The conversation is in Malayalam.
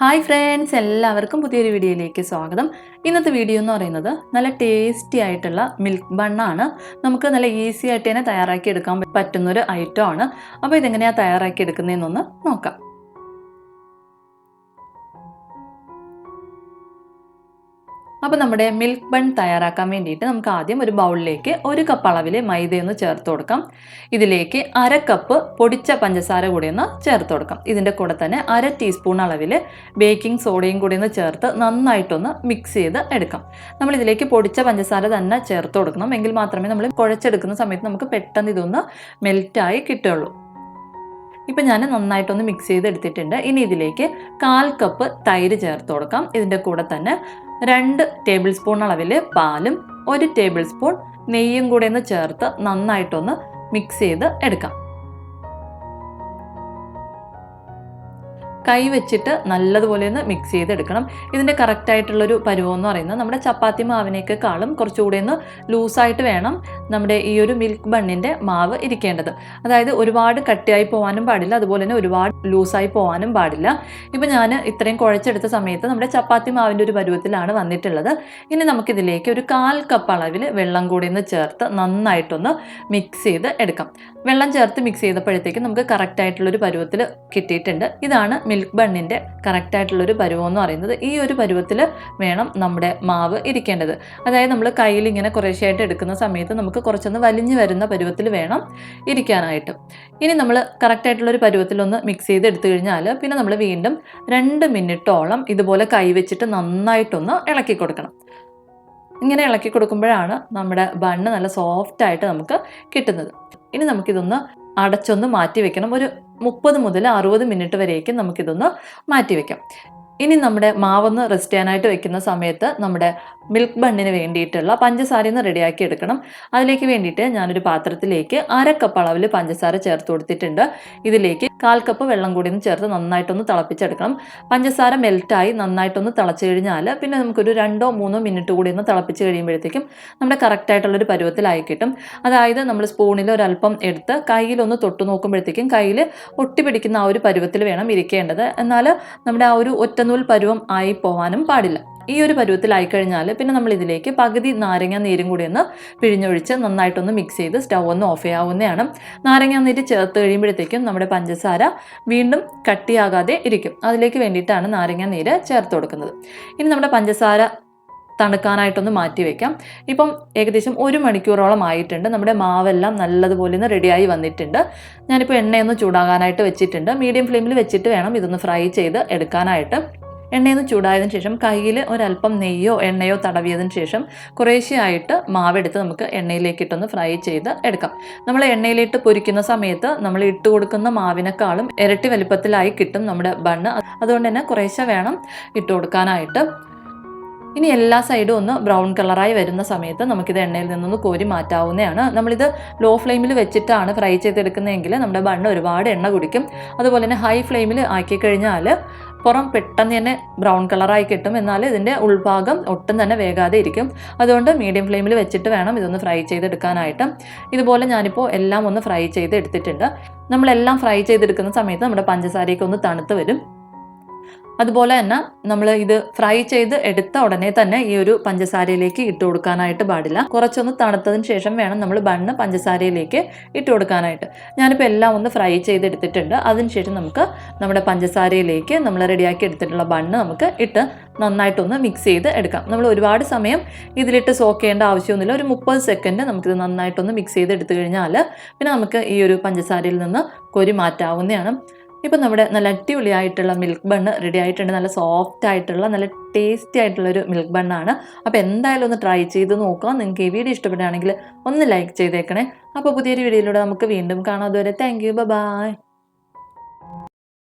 ഹായ് ഫ്രണ്ട്സ് എല്ലാവർക്കും പുതിയൊരു വീഡിയോയിലേക്ക് സ്വാഗതം. ഇന്നത്തെ വീഡിയോ എന്ന് പറയുന്നത് നല്ല ടേസ്റ്റി ആയിട്ടുള്ള മിൽക്ക് ബണ്ണാണ്. നമുക്ക് നല്ല ഈസി ആയിട്ട് തന്നെ തയ്യാറാക്കി എടുക്കാൻ പറ്റുന്നൊരു ഐറ്റം ആണ്. അപ്പോൾ ഇതെങ്ങനെയാണ് തയ്യാറാക്കി എടുക്കുന്നതെന്നൊന്ന് നോക്കാം. അപ്പോൾ നമ്മുടെ മിൽക്ക് ബൺ തയ്യാറാക്കാൻ വേണ്ടിയിട്ട് നമുക്ക് ആദ്യം ഒരു ബൗളിലേക്ക് ഒരു കപ്പ് അളവിൽ മൈദയൊന്ന് ചേർത്ത് കൊടുക്കാം. ഇതിലേക്ക് അര കപ്പ് പൊടിച്ച പഞ്ചസാര കൂടി ഒന്ന് ചേർത്ത് കൊടുക്കാം. ഇതിന്റെ കൂടെ തന്നെ അര ടീസ്പൂൺ അളവിൽ ബേക്കിംഗ് സോഡയും കൂടി ഒന്ന് ചേർത്ത് നന്നായിട്ടൊന്ന് മിക്സ് ചെയ്ത് എടുക്കാം. നമ്മൾ ഇതിലേക്ക് പൊടിച്ച പഞ്ചസാര തന്നെ ചേർത്ത് കൊടുക്കണം. എങ്കിൽ മാത്രമേ നമ്മൾ കുഴച്ചെടുക്കുന്ന സമയത്ത് നമുക്ക് പെട്ടെന്ന് ഇതൊന്ന് മെൽറ്റായി കിട്ടുകയുള്ളൂ. ഇപ്പം ഞാൻ നന്നായിട്ടൊന്ന് മിക്സ് ചെയ്ത് എടുത്തിട്ടുണ്ട്. ഇനി ഇതിലേക്ക് കാൽ കപ്പ് തൈര് ചേർത്ത് കൊടുക്കാം. ഇതിന്റെ കൂടെ തന്നെ രണ്ട് ടേബിൾ സ്പൂൺ അളവിൽ പാലും ഒരു ടേബിൾ സ്പൂൺ നെയ്യും കൂടെ ഒന്ന് ചേർത്ത് നന്നായിട്ടൊന്ന് മിക്സ് ചെയ്ത് എടുക്കാം. കൈ വെച്ചിട്ട് നല്ലതുപോലെ ഒന്ന് മിക്സ് ചെയ്തെടുക്കണം ഇതിന്റെ കറക്റ്റായിട്ടുള്ളൊരു പരുവം എന്ന് പറയുന്നത് നമ്മുടെ ചപ്പാത്തി മാവിനേക്കാളും കുറച്ചുകൂടി ഒന്ന് ലൂസായിട്ട് വേണം. നമ്മുടെ ഈ ഒരു മിൽക്ക് ബണ്ണിന്റെ മാവ് ഇരിക്കേണ്ടത്. അതായത് ഒരുപാട് കട്ടിയായി പോകാനും പാടില്ല അതുപോലെ തന്നെ ഒരുപാട് ലൂസായി പോകാനും പാടില്ല. ഇപ്പോൾ ഞാൻ ഇത്രയും കുഴച്ചെടുത്ത സമയത്ത് നമ്മുടെ ചപ്പാത്തി മാവിന്റെ ഒരു പരുവത്തിലാണ് വന്നിട്ടുള്ളത്. ഇനി നമുക്കിതിലേക്ക് ഒരു കാൽ കപ്പ് അളവിൽ വെള്ളം കൂടി ഒന്ന് ചേർത്ത് നന്നായിട്ടൊന്ന് മിക്സ് ചെയ്ത് എടുക്കാം. വെള്ളം ചേർത്ത് മിക്സ് ചെയ്തപ്പോഴത്തേക്കും നമുക്ക് കറക്റ്റായിട്ടുള്ളൊരു പരുവത്തിൽ കിട്ടിയിട്ടുണ്ട്. ഇതാണ് മിൽക്ക് ബണ്ണിന്റെ കറക്റ്റായിട്ടുള്ളൊരു പരുവം എന്ന് പറയുന്നത്. ഈ ഒരു പരുവത്തിൽ വേണം നമ്മുടെ മാവ് ഇരിക്കേണ്ടത്. അതായത് നമ്മൾ കയ്യിൽ ഇങ്ങനെ കുറേശ്ശെയായിട്ട് എടുക്കുന്ന സമയത്ത് നമുക്ക് കുറച്ചൊന്ന് വലിഞ്ഞു വരുന്ന പരുവത്തിൽ വേണം ഇരിക്കാനായിട്ട്. ഇനി നമ്മൾ കറക്റ്റായിട്ടുള്ളൊരു പരുവത്തിലൊന്ന് മിക്സ് ചെയ്ത് എടുത്തു കഴിഞ്ഞാൽ പിന്നെ നമ്മൾ വീണ്ടും രണ്ട് മിനിറ്റോളം ഇതുപോലെ കൈവച്ചിട്ട് നന്നായിട്ടൊന്ന് ഇളക്കി കൊടുക്കണം. ഇങ്ങനെ ഇളക്കി കൊടുക്കുമ്പോഴാണ് നമ്മുടെ ബണ്ണ് നല്ല സോഫ്റ്റായിട്ട് നമുക്ക് കിട്ടുന്നത്. ഇനി നമുക്കിതൊന്ന് അടച്ചൊന്ന് മാറ്റി വെക്കണം. ഒരു മുപ്പത് മുതൽ അറുപത് മിനിറ്റ് വരെയൊക്കെ നമുക്കിതൊന്ന് മാറ്റി വെക്കാം. ഇനി നമ്മുടെ മാവൊന്ന് റെസ്റ്റ് ചെയ്യാനായിട്ട് വെക്കുന്ന സമയത്ത് നമ്മുടെ മിൽക്ക് ബണ്ണിന് വേണ്ടിയിട്ടുള്ള പഞ്ചസാര ഒന്ന് റെഡിയാക്കി എടുക്കണം. അതിലേക്ക് വേണ്ടിയിട്ട് ഞാനൊരു പാത്രത്തിലേക്ക് അര കപ്പ് അളവിൽ പഞ്ചസാര ചേർത്ത് കൊടുത്തിട്ടുണ്ട്. ഇതിലേക്ക് കാൽ കപ്പ് വെള്ളം കൂടി ഒന്ന് ചേർത്ത് നന്നായിട്ടൊന്ന് തിളപ്പിച്ചെടുക്കണം. പഞ്ചസാര മെൽറ്റായി നന്നായിട്ടൊന്ന് തിളച്ച് കഴിഞ്ഞാൽ പിന്നെ നമുക്കൊരു രണ്ടോ മൂന്നോ മിനിറ്റ് കൂടി ഒന്ന് തിളപ്പിച്ച് കഴിയുമ്പോഴത്തേക്കും നമ്മുടെ കറക്റ്റായിട്ടുള്ളൊരു പരുവത്തിലായി കിട്ടും. അതായത് നമ്മൾ സ്പൂണിൽ ഒരല്പം എടുത്ത് കയ്യിലൊന്ന് തൊട്ട് നോക്കുമ്പോഴത്തേക്കും കയ്യിൽ ഒട്ടിപ്പിടിക്കുന്ന ആ ഒരു പരുവത്തിൽ വേണം ഇരിക്കേണ്ടത്. എന്നാൽ നമ്മുടെ ആ ഒരു ഒറ്റനൂൽ പരുവം ആയി പോവാനും പാടില്ല. ഈ ഒരു പരുവത്തിലായി കഴിഞ്ഞാൽ പിന്നെ നമ്മൾ ഇതിലേക്ക് പകുതി നാരങ്ങ നീരും കൂടി ഒന്ന് പിഴിഞ്ഞൊഴിച്ച് നന്നായിട്ടൊന്ന് മിക്സ് ചെയ്ത് സ്റ്റൗ ഒന്ന് ഓഫ് ചെയ്യാവുന്നതാണ്. നാരങ്ങ നീര് ചേർത്ത് കഴിയുമ്പോഴത്തേക്കും നമ്മുടെ പഞ്ചസാര വീണ്ടും കട്ടിയാകാതെ ഇരിക്കും. അതിലേക്ക് വേണ്ടിയിട്ടാണ് നാരങ്ങ നീര് ചേർത്ത് കൊടുക്കുന്നത്. ഇനി നമ്മുടെ പഞ്ചസാര തണുക്കാനായിട്ടൊന്ന് മാറ്റി വെക്കാം. ഇപ്പം ഏകദേശം ഒരു മണിക്കൂറോളം ആയിട്ടുണ്ട്. നമ്മുടെ മാവെല്ലാം നല്ലതുപോലെ ഒന്ന് റെഡിയായി വന്നിട്ടുണ്ട്. ഞാനിപ്പോൾ എണ്ണയൊന്ന് ചൂടാകാനായിട്ട് വെച്ചിട്ടുണ്ട്. മീഡിയം ഫ്ലെയിമിൽ വെച്ചിട്ട് വേണം ഇതൊന്ന് ഫ്രൈ ചെയ്ത് എടുക്കാനായിട്ട്. എണ്ണയൊന്ന് ചൂടായതിനു ശേഷം കയ്യിൽ ഒരല്പം നെയ്യോ എണ്ണയോ തടവിയതിനു ശേഷം കുറേശ്ശെയായിട്ട് മാവെടുത്ത് നമുക്ക് എണ്ണയിലേക്ക് ഇട്ടൊന്ന് ഫ്രൈ ചെയ്ത് എടുക്കാം. നമ്മൾ എണ്ണയിലിട്ട് പൊരിക്കുന്ന സമയത്ത് നമ്മൾ ഇട്ട് കൊടുക്കുന്ന മാവിനേക്കാളും ഇരട്ടി വലിപ്പത്തിലായി കിട്ടും നമ്മുടെ ബണ്ണ്. അതുകൊണ്ട് തന്നെ കുറേശ്ശെ വേണം ഇട്ട് കൊടുക്കാനായിട്ട്. ഇനി എല്ലാ സൈഡും ഒന്ന് ബ്രൗൺ കളറായി വരുന്ന സമയത്ത് നമുക്കിത് എണ്ണയിൽ നിന്നൊന്ന് കോരി മാറ്റാവുന്നതാണ്. നമ്മളിത് ലോ ഫ്ലെയിമിൽ വെച്ചിട്ടാണ് ഫ്രൈ ചെയ്തെടുക്കുന്നതെങ്കിൽ നമ്മുടെ ബണ്ണ് ഒരുപാട് എണ്ണ കുടിക്കും. അതുപോലെ തന്നെ ഹൈ ഫ്ലെയിമിൽ ആക്കി കഴിഞ്ഞാൽ പുറം പെട്ടെന്ന് തന്നെ ബ്രൗൺ കളറായി കിട്ടും. എന്നാൽ ഇതിന്റെ ഉൾഭാഗം ഒട്ടും തന്നെ വേകാതെ ഇരിക്കും. അതുകൊണ്ട് മീഡിയം ഫ്ലെയിമിൽ വെച്ചിട്ട് വേണം ഇതൊന്ന് ഫ്രൈ ചെയ്തെടുക്കാനായിട്ട്. ഇതുപോലെ ഞാനിപ്പോൾ എല്ലാം ഒന്ന് ഫ്രൈ ചെയ്ത് എടുത്തിട്ടുണ്ട് നമ്മളെല്ലാം ഫ്രൈ ചെയ്തെടുക്കുന്ന സമയത്ത് നമ്മുടെ പഞ്ചസാരയൊക്കെ ഒന്ന് തണുത്ത് വരും. അതുപോലെ തന്നെ നമ്മൾ ഇത് ഫ്രൈ ചെയ്ത് എടുത്ത ഉടനെ തന്നെ ഈ ഒരു പഞ്ചസാരയിലേക്ക് ഇട്ട് കൊടുക്കാനായിട്ട് പാടില്ല. കുറച്ചൊന്ന് തണുത്തതിന് ശേഷം വേണം നമ്മൾ ബണ്ണ് പഞ്ചസാരയിലേക്ക് ഇട്ട് കൊടുക്കാനായിട്ട്. ഞാനിപ്പോൾ എല്ലാം ഒന്ന് ഫ്രൈ ചെയ്ത് ചെയ്തെടുത്തിട്ടുണ്ട് അതിനുശേഷം നമുക്ക് നമ്മുടെ പഞ്ചസാരയിലേക്ക് നമ്മൾ റെഡിയാക്കി എടുത്തിട്ടുള്ള ബണ്ണ് നമുക്ക് ഇട്ട് നന്നായിട്ടൊന്ന് മിക്സ് ചെയ്ത് എടുക്കാം. നമ്മൾ ഒരുപാട് സമയം ഇതിലിട്ട് സോക്ക് ചെയ്യേണ്ട ആവശ്യമൊന്നുമില്ല. ഒരു മുപ്പത് സെക്കൻഡ് നമുക്കിത് നന്നായിട്ടൊന്ന് മിക്സ് ചെയ്ത് എടുത്തു കഴിഞ്ഞാൽ പിന്നെ നമുക്ക് ഈ ഒരു പഞ്ചസാരയിൽ നിന്ന് കൊരി മാറ്റാവുന്നതാണ്. ഇപ്പം നമ്മുടെ നല്ല അടിപൊളിയായിട്ടുള്ള മിൽക്ക് ബണ്ണ് റെഡി ആയിട്ടുണ്ട്. നല്ല സോഫ്റ്റ് ആയിട്ടുള്ള നല്ല ടേസ്റ്റി ആയിട്ടുള്ള ഒരു മിൽക്ക് ബണ്ണാണ് അപ്പോൾ എന്തായാലും ഒന്ന് ട്രൈ ചെയ്ത് നോക്കുക നിങ്ങൾക്ക് ഈ വീഡിയോ ഇഷ്ടപ്പെടുകയാണെങ്കിൽ ഒന്ന് ലൈക്ക് ചെയ്തേക്കണേ. അപ്പോൾ പുതിയൊരു വീഡിയോയിലൂടെ നമുക്ക് വീണ്ടും കാണാം. അതുവരെ താങ്ക് യു ബൈ